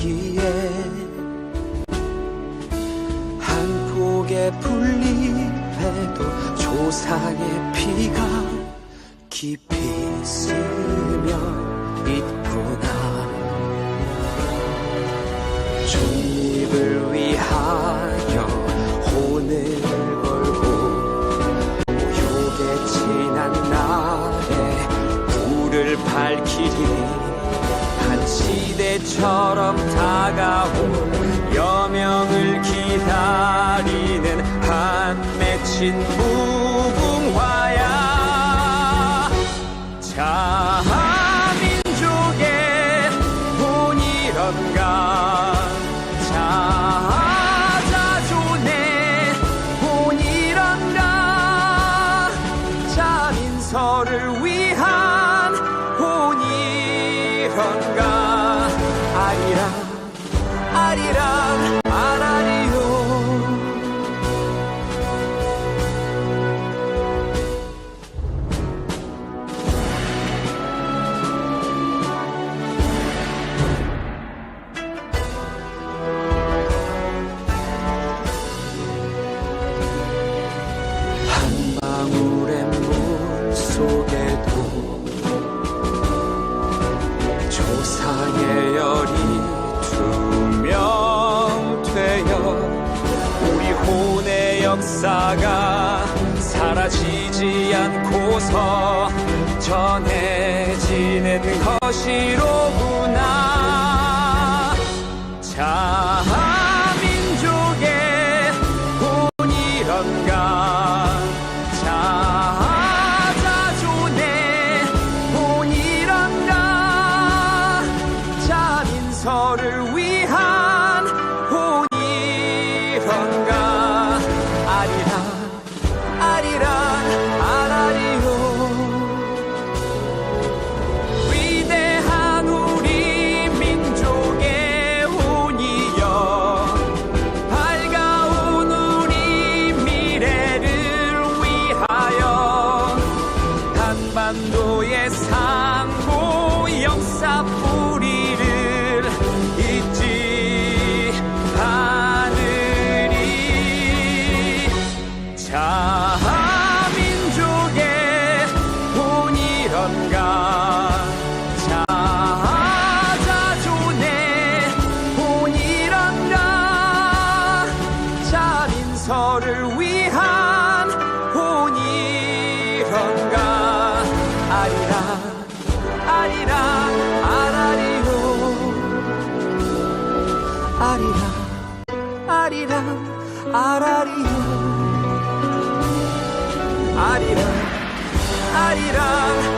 기에 한 폭의 풀잎에도 조상의 피가 깊이 스며 있구나. 독립을 위하여 혼을 걸고 모욕의 지난 날에 불을 밝히리 한 시대처럼 다가올 여명을 기다리는 한 맺힌 무궁화야. 자민족의 본 이런가? 자자존의 본 이런가? 자민서를 위한 본이런가 아리랑 아리랑 역사가 사라지지 않고서 전해지는 것이로구나. 자민족의 본이런가 자민서를 위한 본이런가? 아리랑 아리랑 아라리요 아리랑 아리랑 아라리요 아리랑 아리랑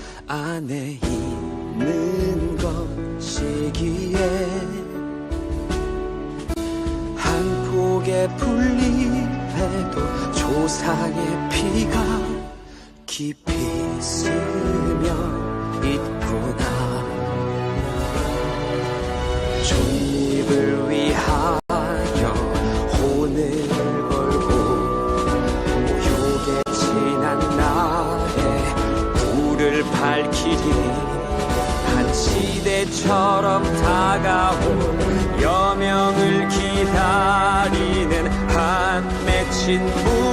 안에 있는 것이기에 한 폭의 풀잎에도 조상의 피가 깊이 스며 있구나. 독립을 위하 밝히리. 한 시대처럼 다가올 여명을 기다리는 한 맺힌 무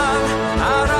아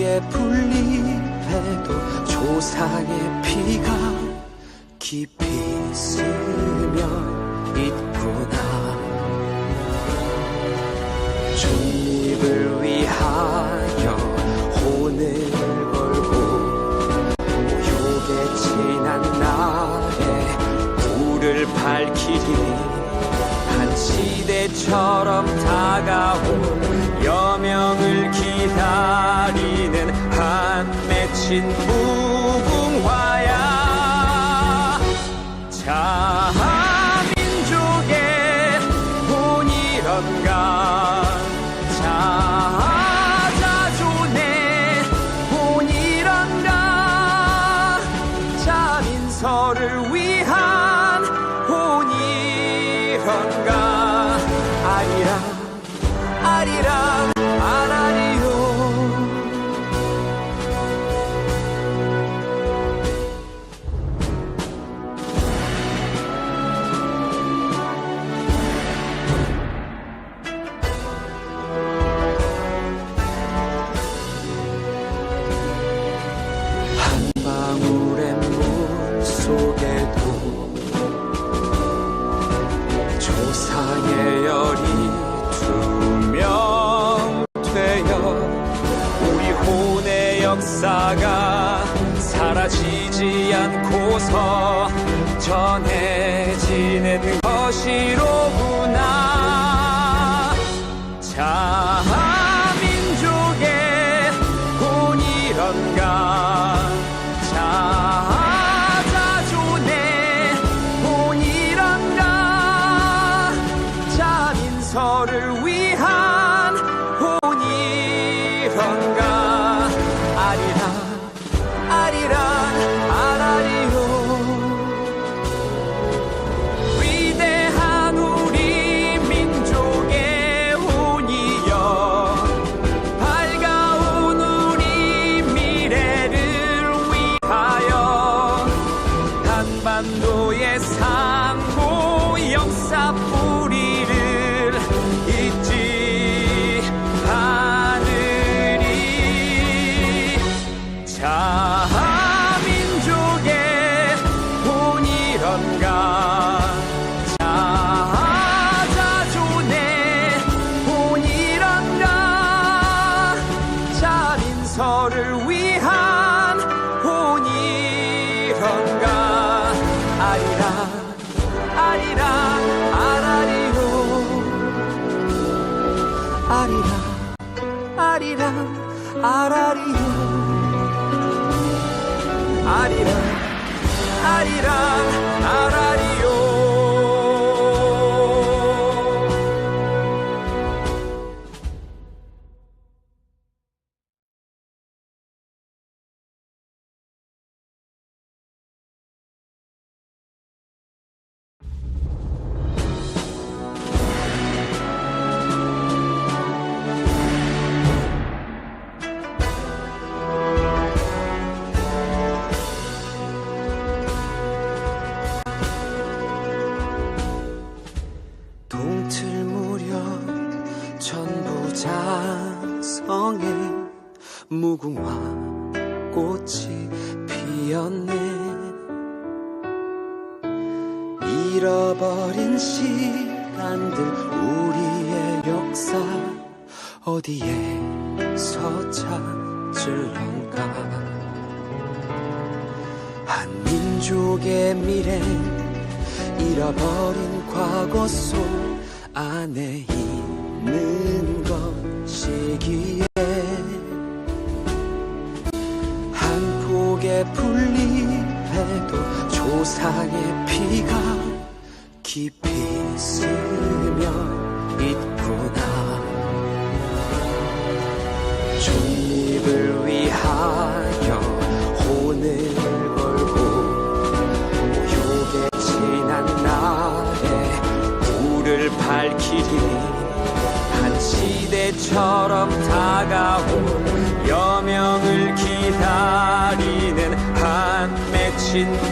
한 폭의 풀잎에도 조상의 피가 깊이 스며 있구나. 독립을 위하여 혼을 걸고 모욕에 지난 날에 불을 밝히리 한 시대처럼 다가올 여명을 기 다리는 한 맺힌 무궁화야. 자 민족의 본이런가 전해지는 것이로구나 자 민족의 혼이런가? 자 자존의 혼이란가? 자민서를 위한 혼이런가? 아리랑 아리랑 아라리요 아리랑 아리랑 아라리요 아리랑 아리랑 아라리요 역사 어디에서 찾을런가? 한 민족의 미래 잃어버린 과거 속 안에 있는 것이기에 한 폭의 풀잎에도 조상의 피가 깊이 스며 다가올 여명을 기다리는 한 맺힌